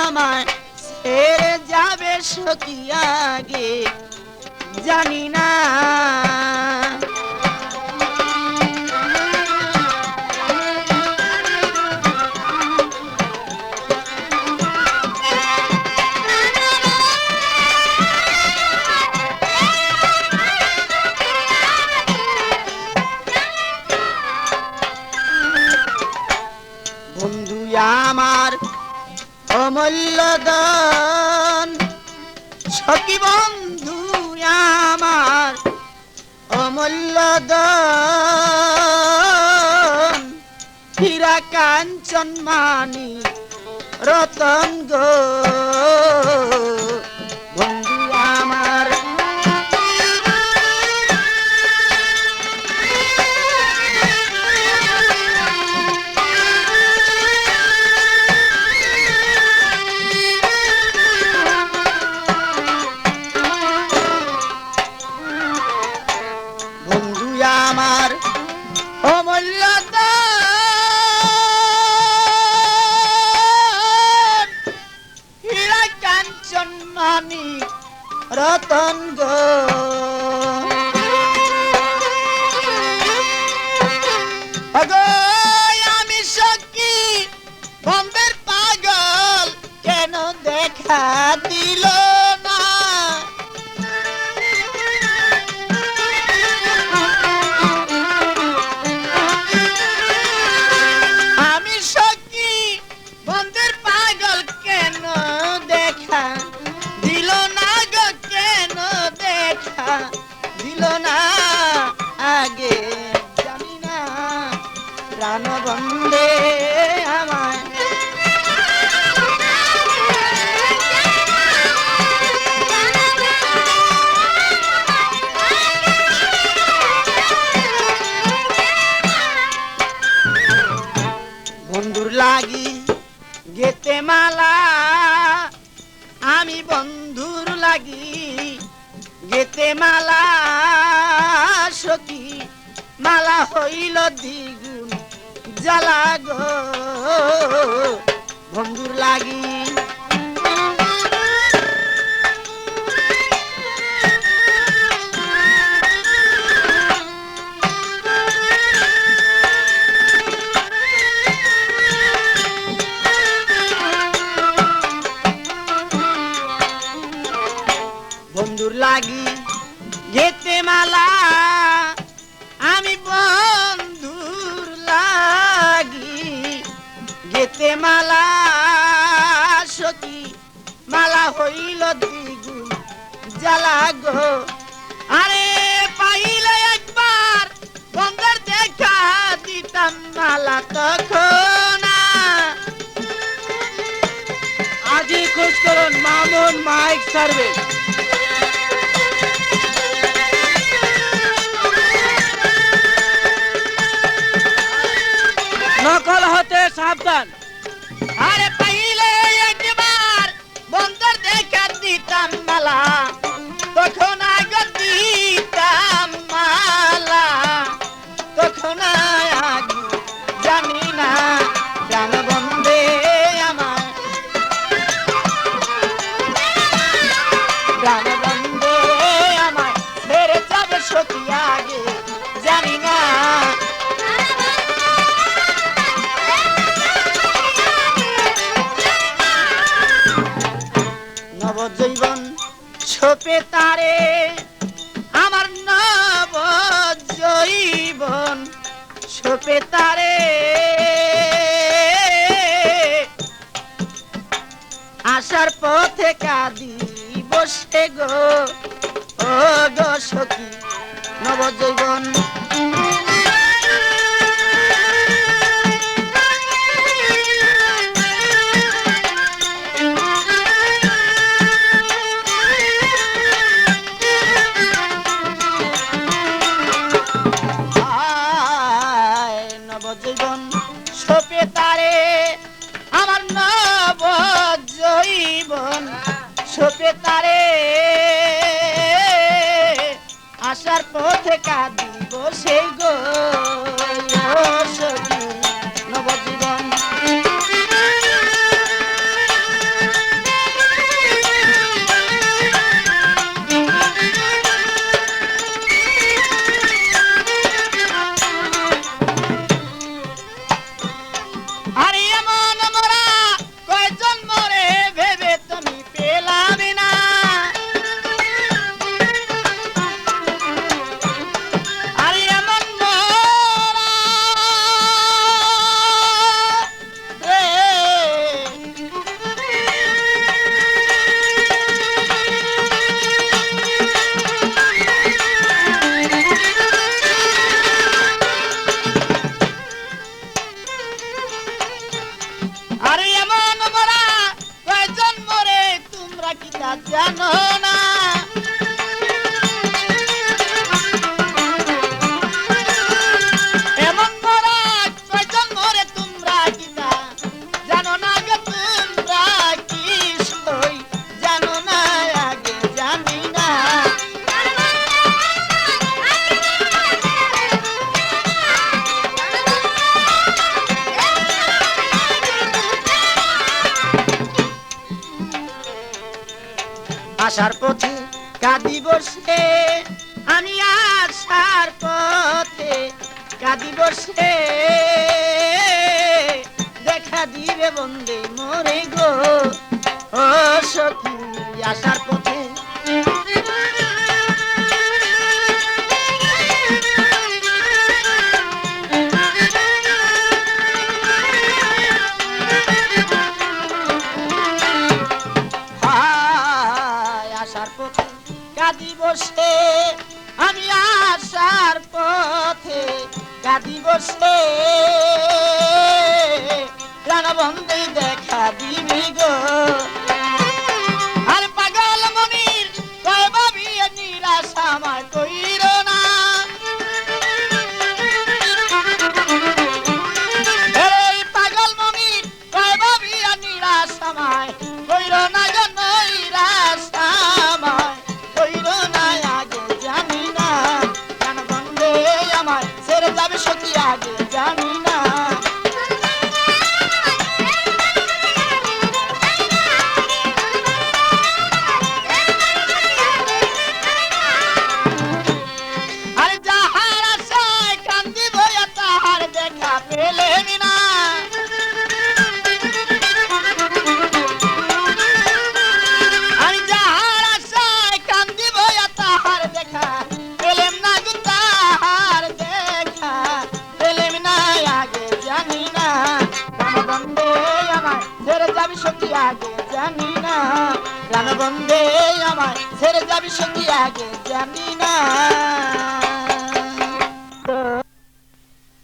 আমায় ছেড়ে যাবে সখী আগে জানি না সখী বন্ধু আমার অমূল্য হীরা কাঞ্চন মানি রতন গো। প্রাণ বন্ধে বন্ধুর লাগি গেতে মালা, আমি বন্ধুর লাগি গেতে মালা, সখী মালা হইল দ্বিগুণ জ্বালা গো। বন্ধুর লাগি হইল দ্বিগুণ জ্বালা গো। আরে পাইলে একবার বন্ধুর দেখা দিতাম মালা তখন আজই খোঁজ করুন মামুন মাইক সার্ভিস নকল হতে সাবধান। আরে দিতাম মালা তখন আগ দিতাম মালা তখন জানি না আমার। ছোপে আমার নব জৈবন। ছোপে তারে। আসার পথে কাঁদি বসে গো। ও গো সখী, নবজৈবন। সোপে তারে আসার পথে কাঁদিব সেই গো। জানো না। আসার পথে কাঁদি বসে আমি আসার পথে কাঁদি বসে দেখা দিবে বন্দে মরে গো। ও সখী আসার পথে আসার পথে কাঁদি বসে আমি আসার পথে কাঁদি বসে প্রাণবন্ধে দেখা দিবি গো। আর পাগল মনির, কয় ভাবি নিরাশা আমার কইর। সখী জানি সত্যি আগে জানি না। গান বন্ধে আমার ছেড়ে যাবি সত্যি আগে জানি না।